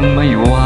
没有啊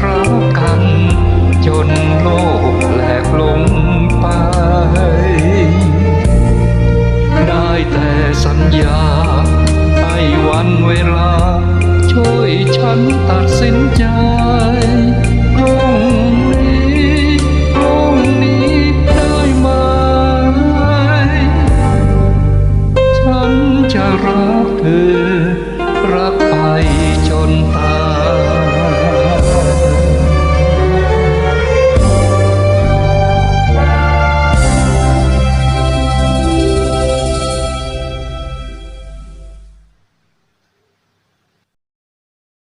รักกัน จนโลกแหลกลงไป ได้แต่สัญญา ให้วันเวลา ช่วยฉันตัดสินใจพรุ่งนี้พรุ่งนี้ได้ไหม ฉันจะรักเธอ รักไป